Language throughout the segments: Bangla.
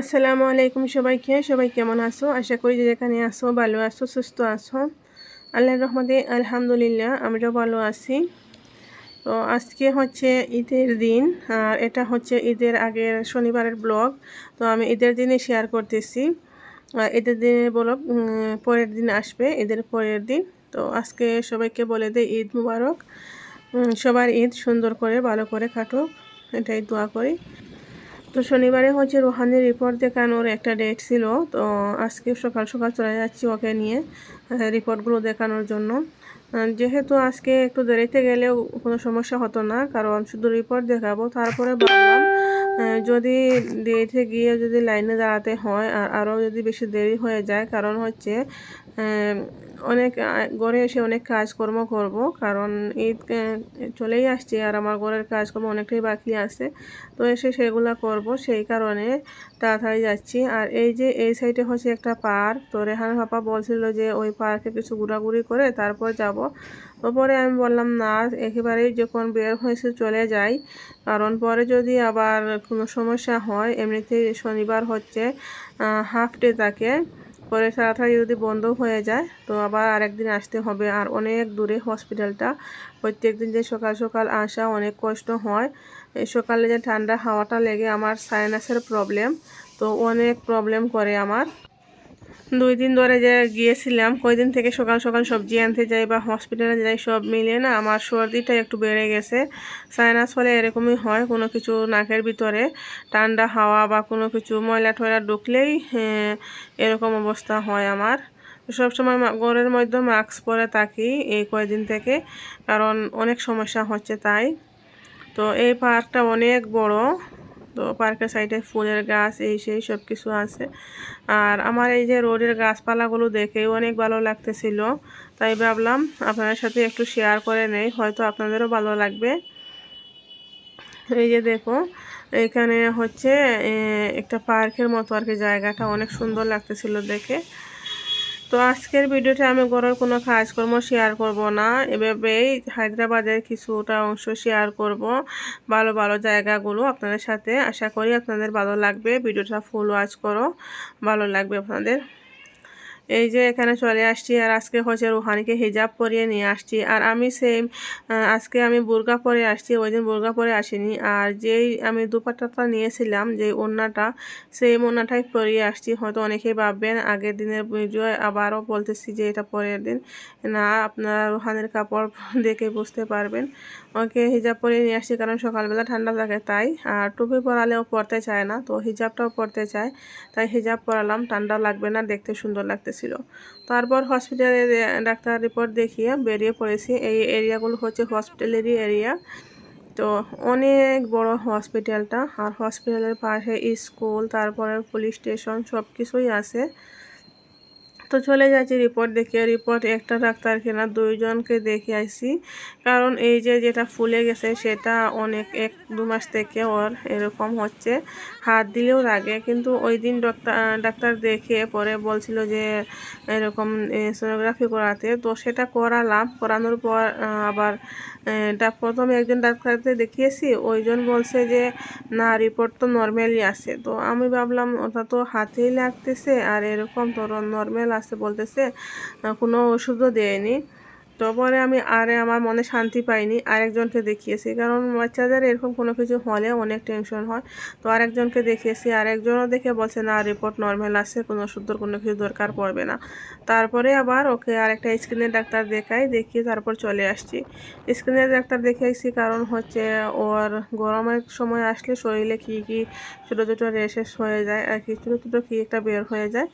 আসসালামু আলাইকুম সবাইকে। সবাই কেমন আছো? আশা করি যে যেখানে আসো ভালো আছো, সুস্থ আছো। আল্লাহর রহমতে আলহামদুলিল্লাহ আমরাও ভালো আছি। তো আজকে হচ্ছে ঈদের দিন, আর এটা হচ্ছে ঈদের আগের শনিবারের ব্লগ। তো আমি ঈদের দিনে শেয়ার করতেছি। আর ঈদের দিনের ব্লগ পরের দিন আসবে, ঈদের পরের দিন। তো আজকে সবাইকে বলে দেয় ঈদ মুবারক। সবার ঈদ সুন্দর করে, ভালো করে কাটুক। এটাই দোয়া করি। তো শনিবারে হচ্ছে রোহানির রিপোর্ট দেখানোর একটা ডেট ছিল। তো আজকে সকাল সকাল চলে যাচ্ছি ওকে নিয়ে রিপোর্টগুলো দেখানোর জন্য। যেহেতু আজকে একটু দেরিতে গেলেও কোনো সমস্যা হতো না কারণ শুধু রিপোর্ট দেখাবো। তারপরে আহ, যদি দেরিতে গিয়ে যদি লাইনে দাঁড়াতে হয় আর আরও যদি বেশি দেরি হয়ে যায় কারণ হচ্ছে অনেক আহ, ঘরে এসে অনেক কাজকর্ম করব কারণ ঈদ চলেই আসছে আর আমার ঘরের কাজকর্ম অনেকটাই বাকি আছে। তো এসে সেগুলো করব সেই কারণে তাড়াতাড়ি যাচ্ছি। আর এই যে এই সাইডে হচ্ছে একটা পার্ক তো রেহান পাপা বলছিল যে ওই পার্কে কিছু ঘোরাঘুরি করে তারপর যাব। তো পরে আমি বললাম না একেবারেই যখন বের হয়েছে চলে যাই। কারণ পরে যদি আবার কোনো সমস্যা হয় এমনিতেই শনিবার হচ্ছে হাফ ডে থাকে। পরে তাড়াতাড়ি যদি বন্ধ হয়ে যায়, তো আবার আরেকদিন আসতে হবে। আর অনেক দূরে হসপিটালটা। প্রত্যেক দিন যে সকাল সকাল আসা অনেক কষ্ট হয়। এই সকালে যে ঠান্ডা হাওয়াটা লেগে আমার সাইনাসের প্রবলেম তো অনেক প্রবলেম করে আমার। দুই দিন ধরে যে গিয়েছিলাম কয়দিন থেকে সকাল সকাল সবজি আনতে যাই বা হসপিটালে যাই সব মিলিয়ে না আমার সর্দিটা একটু বেড়ে গেছে। সাইনাস হলে এরকমই হয় কোনো কিছু নাকের ভিতরে ঠান্ডা হাওয়া বা কোনো কিছু ময়লা টয়লা ঢুকলেই হ্যাঁ, এরকম অবস্থা হয় আমার। সবসময় মা- ঘরের মধ্যে মাস্ক পরে থাকি এই কয়দিন থেকে কারণ অনেক সমস্যা হচ্ছে তাই। তো এই পার্কটা অনেক বড় তো পার্কের সাইডে ফুলের গাছ, এই সেই সব কিছু আছে। আর আমার এই যে রোডের গাছপালাগুলো দেখেও অনেক ভালো লাগতেছিল। তাই ভাবলাম আপনাদের সাথে একটু শেয়ার করে নেই, হয়তো আপনাদেরও ভালো লাগবে। এই যে দেখো, এখানে হচ্ছে একটা পার্কের মতো আর কি, জায়গাটা অনেক সুন্দর লাগতেছিল দেখে। তো আজকের ভিডিওটা আমি ঘরের কোনো কাজকর্ম শেয়ার করব না। এভাবেই হায়দ্রাবাদের কিছুটা অংশ শেয়ার করব। ভালো ভালো জায়গাগুলো আপনাদের সাথে আশা করি আপনাদের ভালো লাগবে। ভিডিওটা ফুল ওয়াচ করো। ভালো লাগবে আপনাদের। এই যে এখানে চলে আসছি আর আজকে হচ্ছে রুহানিকে হিজাব পরিয়ে নিয়ে আসছি। আর আমি সেম আজকে আমি বুর্গা পরে আসছি, ওই দিন বুর্গা পরে আসিনি। আর যেই আমি দুপাট্টাটা নিয়েছিলাম যে ওড়নাটা সেই ওড়নাটাই পরিয়ে আসছি। হয়তো অনেকেই ভাববেন, আগের দিনের ভিডিও আবারও বলতেছি যে এটা পরের দিন। না, আপনারা রুহানের কাপড় দেখে বুঝতে পারবেন। ওকে, হিজাব পরিয়ে নিয়ে আসছি কারণ সকালবেলা ঠান্ডা থাকে তাই। আর টুপি পরালেও পরতে চায় না, তো হিজাবটাও পরতে চায়। তাই হিজাব পরালাম, ঠান্ডা লাগবে না, দেখতে সুন্দর লাগতেছিল তারপর হসপিটালে ডাক্তার রিপোর্ট দেখিয়ে বেরিয়ে পড়েছি। এই এরিয়াগুলো হচ্ছে হসপিটালেরই এরিয়া তো অনেক বড় হসপিটালটা আর হসপিটালের পাশে স্কুল তারপরে পুলিশ স্টেশন সব কিছুই আছে। তো চলে যাচ্ছি রিপোর্ট দেখে রিপোর্ট একটা ডাক্তারকে না দুইজনকে দেখে আইছি কারণ এই যে যেটা ফুলে গেছে সেটা অনেক এক দু মাস থেকে ওর এরকম হচ্ছে। হাত দিলেও লাগে কিন্তু ওই দিন ডাক্তার ডাক্তার দেখে পরে বলছিল যে এরকম সোনোগ্রাফি করাতে। তো সেটা করালাম। করানোর পর আবার প্রথমে একজন ডাক্তারকে দেখিয়েছি। ওইজন বলছে যে, না রিপোর্ট তো নর্মালি আছে তো আমি ভাবলাম, ওটা তো হাতেই লাগতেছে। আর এরকম তো নর্মাল আছে বলতেছে কোনো ওষুধও দেয়নি। তো পরে আমি আরে আমার মনে শান্তি পাইনি, আরেকজনকে দেখিয়েছি। কারণ বাচ্চাদের এরকম কোনো কিছু হলে অনেক টেনশন হয়। তো আরেকজনকে দেখিয়েছি, আরেকজনও দেখে বলছে, না রিপোর্ট নর্মাল আছে, কোনো ওষুধের কোনো কিছু দরকার পড়বে না। তারপরে আবার ওকে আরেকটা স্কিনের ডাক্তার দেখাই, দেখিয়ে তারপর চলে আসছি। স্কিনের ডাক্তার দেখাইছি কারণ হচ্ছে ওর গরমের সময় আসলে শরীরে কী কী ছোটো ছোটো রেশেস হয়ে যায়, আর কি ছোটো ছোটো কী একটা বের হয়ে যায়।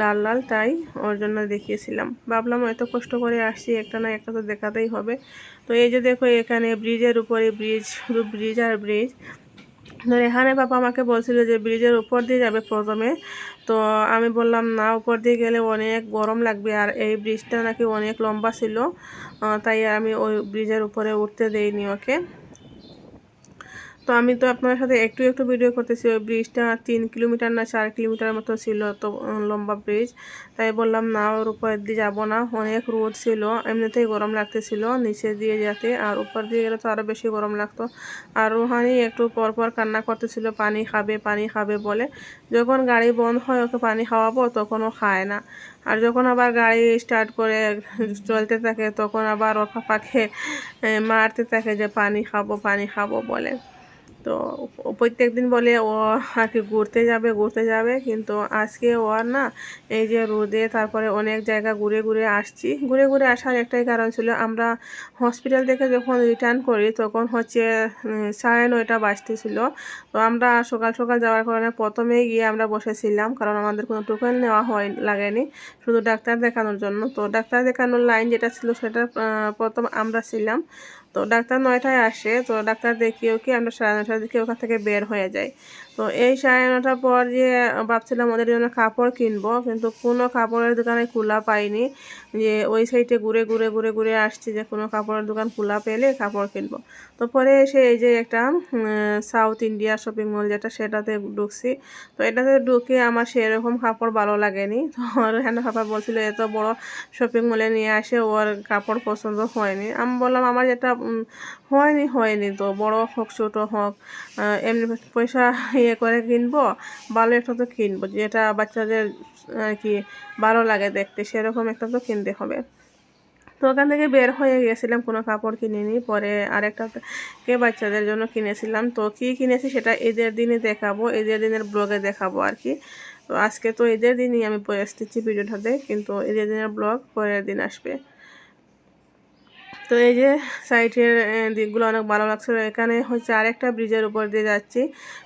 লাল লাল, তাই ওর জন্য দেখিয়েছিলাম। ভাবলাম এত কষ্ট করে আসছি, একটা না একটা তো দেখাতেই হবে। তো এই যে দেখো, এখানে ব্রিজের উপরে ব্রিজ, শুধু ব্রিজ আর ব্রিজ। তো এখানে বাবা আমাকে বলছিল যে ব্রিজের উপর দিয়ে যাবে প্রথমে। তো আমি বললাম, না, উপর দিয়ে গেলে অনেক গরম লাগবে আর এই ব্রিজটা নাকি অনেক লম্বা ছিল। তাই আমি ওই ব্রিজের উপরে উঠতে দেইনি ওকে। তো আমি তো আপনার সাথে একটু একটু ভিডিও করতেছি। ওই ব্রিজটা তিন কিলোমিটার না চার কিলোমিটার মতো ছিল তো লম্বা ব্রিজ তাই বললাম, না, ওর উপর দিয়ে যাব না। অনেক রোদ ছিল, এমনিতেই গরম লাগতেছিল নিচে দিয়ে যেতে। আর উপর দিয়ে গেলে তো আরও বেশি গরম লাগতো। আর রুহানি একটু পর পর কান্না করতেছিল, পানি খাবে পানি খাবে বলে। যখন গাড়ি বন্ধ হয়, ওকে পানি খাওয়াবো, তখন ও খায় না। আর যখন আবার গাড়ি স্টার্ট করে চলতে থাকে, তখন আবার ওর পাপাকে মারতে থাকে যে, পানি খাব পানি খাব বলে। তো প্রত্যেক দিন বলে ও আর কি ঘুরতে যাবে ঘুরতে যাবে। কিন্তু আজকে ও আর না, এই যে রোদে তারপরে অনেক জায়গা ঘুরে ঘুরে আসছি। ঘুরে ঘুরে আসার একটাই কারণ ছিল আমরা হসপিটাল থেকে যখন রিটার্ন করি তখন হচ্ছে সাড়ে নয়টা বাজতেছিল তো আমরা সকাল সকাল যাওয়ার কারণে প্রথমেই গিয়ে আমরা বসেছিলাম, কারণ আমাদের কোনো টোকেন নেওয়া হয়, লাগেনি। শুধু ডাক্তার দেখানোর জন্য। তো ডাক্তার দেখানোর লাইন যেটা ছিল সেটা প্রথম আমরা ছিলাম। তো ডাক্তার নয়টায় আসে, তো ডাক্তার দেখিয়েও কি আমরা সাড়ে নটার দিকে ওখান থেকে বের হয়ে যাই। তো এই সাড়ে নটার পর যে ভাবছিলাম ওদের জন্য কাপড় কিনবো, কিন্তু কোনো কাপড়ের দোকানে খোলা পাইনি। যে ওই সাইডে ঘুরে ঘুরে ঘুরে ঘুরে আসছি যে কোনো কাপড়ের দোকান খোলা পেলে কাপড় কিনবো। তো পরে এসে এই যে একটা সাউথ ইন্ডিয়া শপিং মল যেটা, সেটাতে ঢুকছি। তো এটাতে ঢুকে আমার সেরকম কাপড় ভালো লাগেনি। তো হ্যান্ড পাপা বলছিল, এত বড় শপিং মলে নিয়ে আসে ওর কাপড় পছন্দ হয়নি। আমি বললাম, আমার যেটা হয়নি হয়নি তো। বড় হোক, ছোটো হোক এমনি পয়সা ইয়ে করে কিনবো, ভালো একটা তো কিনবো, যেটা বাচ্চাদের আর কি ভালো লাগে দেখতে, সেরকম একটা তো কিনতে হবে। তো ওখান থেকে বের হয়ে গেছিলাম, কোনো কাপড় কিনিনি, পরে আরেকটা কে বাচ্চাদের জন্য কিনেছিলাম। তো কি কিনেছি সেটা ঈদের দিনই দেখাবো, ঈদের দিনের ব্লগে দেখাবো আর কি। তো আজকে তো ঈদের দিনই আমি পরে এসেছি ভিডিওটাতে, কিন্তু ঈদের দিনের ব্লগ পরের দিন আসবে। তো এই যে সাইডের দিকগুলো অনেক ভালো লাগছিল। এখানে হচ্ছে আরেকটা ব্রিজের উপর দিয়ে যাচ্ছি।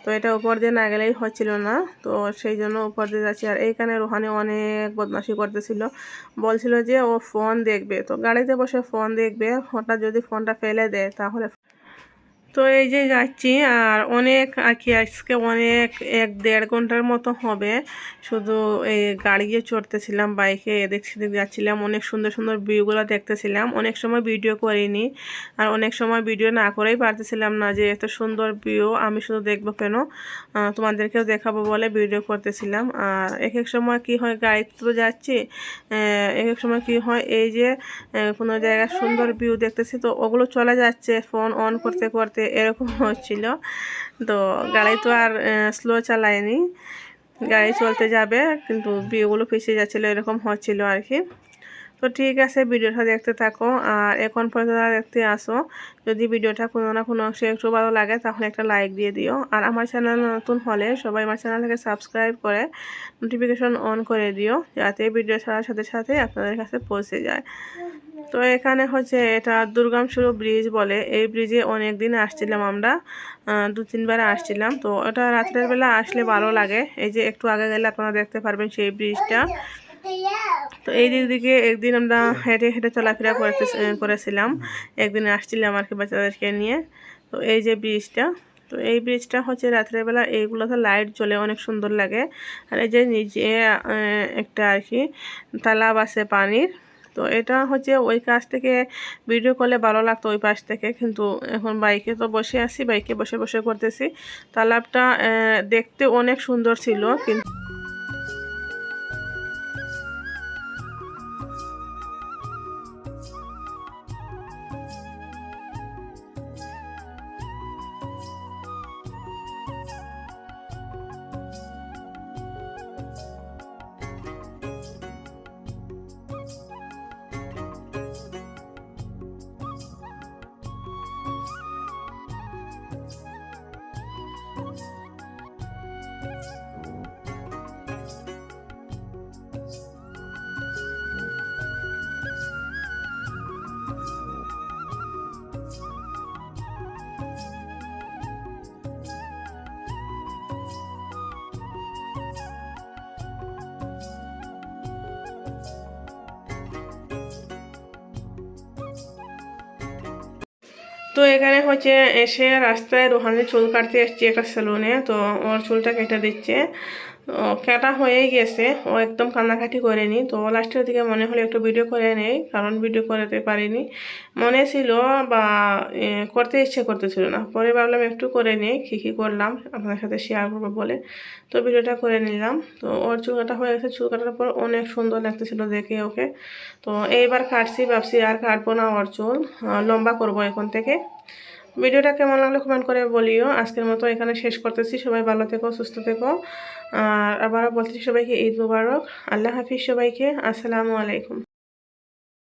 তো এটা উপর দিয়ে না গেলেই হচ্ছিল না। তো সেই জন্য উপর দিয়ে যাচ্ছি। আর এইখানে রোহানি অনেক বদমাশি করতেছিল। বলছিল যে ও ফোন দেখবে। তো গাড়িতে বসে ফোন দেখবে। হঠাৎ যদি ফোনটা ফেলে দেয়, তাহলে তো এই যে যাচ্ছি, আর অনেক আর কি, আজকে অনেক এক দেড় ঘণ্টার মতো হবে। শুধু এই গাড়িয়ে চড়তেছিলাম, বাইকে এদিক সেদিক যাচ্ছিলাম, অনেক সুন্দর সুন্দর ভিউগুলো দেখতেছিলাম। অনেক সময় ভিডিও করিনি, আর অনেক সময় ভিডিও না করেই পারতেছিলাম না যে এত সুন্দর ভিউ আমি শুধু দেখব কেন। তোমাদেরকেও দেখাবো বলে ভিডিও করতেছিলাম। আর এক এক সময় কি হয় গাড়িতে তো যাচ্ছি এক এক সময় কি হয়, এই যে কোনো জায়গায় সুন্দর ভিউ দেখতেছি, তো ওগুলো চলে যাচ্ছে, ফোন অন করতে করতে। এরকম হচ্ছিল। তো গাড়ি তো আর স্লো চালায়নি। গাড়ি চলতে যাবে, কিন্তু বিয়েগুলো পিছিয়ে যাচ্ছিল, এরকম হচ্ছিল আর কি। তো ঠিক আছে, ভিডিওটা দেখতে থাকো। আর এখন পর্যন্ত দেখতে আসো, যদি ভিডিওটা কোনো না কোনো অংশে একটু ভালো লাগে, তাহলে একটা লাইক দিয়ে দিও। আর আমার চ্যানেল নতুন হলে সবাই আমার চ্যানেলটাকে সাবস্ক্রাইব করে নোটিফিকেশন অন করে দিও, যাতে ভিডিও ছাড়ার সাথে সাথে আপনাদের কাছে পৌঁছে যায়। তো এখানে হচ্ছে এটা দুর্গামশুরু ব্রিজ বলে। এই ব্রিজে অনেক দিন আসছিলাম আমরা দু তিনবার আসছিলাম। তো ওটা রাত্রের বেলা আসলে ভালো লাগে। এই যে একটু আগে গেলে আপনারা দেখতে পারবেন সেই ব্রিজটা তো এই দিক দিকে একদিন আমরা হেঁটে হেঁটে চলাফেরা করতে করেছিলাম। একদিন আসছিলাম আর কি বাচ্চাদেরকে নিয়ে। তো এই যে ব্রিজটা তো এই ব্রিজটা হচ্ছে রাত্রেবেলা এইগুলোতে লাইট জ্বলে অনেক সুন্দর লাগে। আর এই যে আহ, একটা আর কি তালাব আছে পানির তো এটা হচ্ছে ওই কাছ থেকে ভিডিও করলে ভালো লাগতো ওই পাশ থেকে। কিন্তু এখন বাইকে তো বসে আছি বাইকে বসে বসে করতেছি। তালাবটা দেখতে অনেক সুন্দর ছিল কিন্তু তো এখানে হচ্ছে এসে রাস্তায় রোহানের চুল কাটতে এসছে একটা সেলুনে তো ওর চুলটা কেটে দিচ্ছে। কাটা হয়ে গেছে। ও একদম কান্নাকাটি করেনি। তো লাস্টের দিকে মনে হলো একটু ভিডিও করে নেই, কারণ ভিডিও করতে পারিনি। মনে ছিল বা করতে ইচ্ছে করতেছিল না। পরে ভাবলাম একটু করে নিই, কী কী করলাম আপনার সাথে শেয়ার করব বলে। তো ভিডিওটা করে নিলাম। তো ওর চুল কাটা হয়ে গেছে। চুল কাটার পর অনেক সুন্দর লাগতেছিল দেখে ওকে। তো এইবার কাটছি, ভাবছি আর কাটবো না ওর চুল। লম্বা করব এখন থেকে। ভিডিওটা কেমন লাগল কমেন্ট করে বলিও। আজকের মতো এখানে শেষ করতেছি। সবাই ভালো থেকো, সুস্থ থেকো। আর আবারও বলতেছি সবাইকে ঈদ মুবারক। আল্লাহ হাফিজ সবাইকে। আসসালামু আলাইকুম।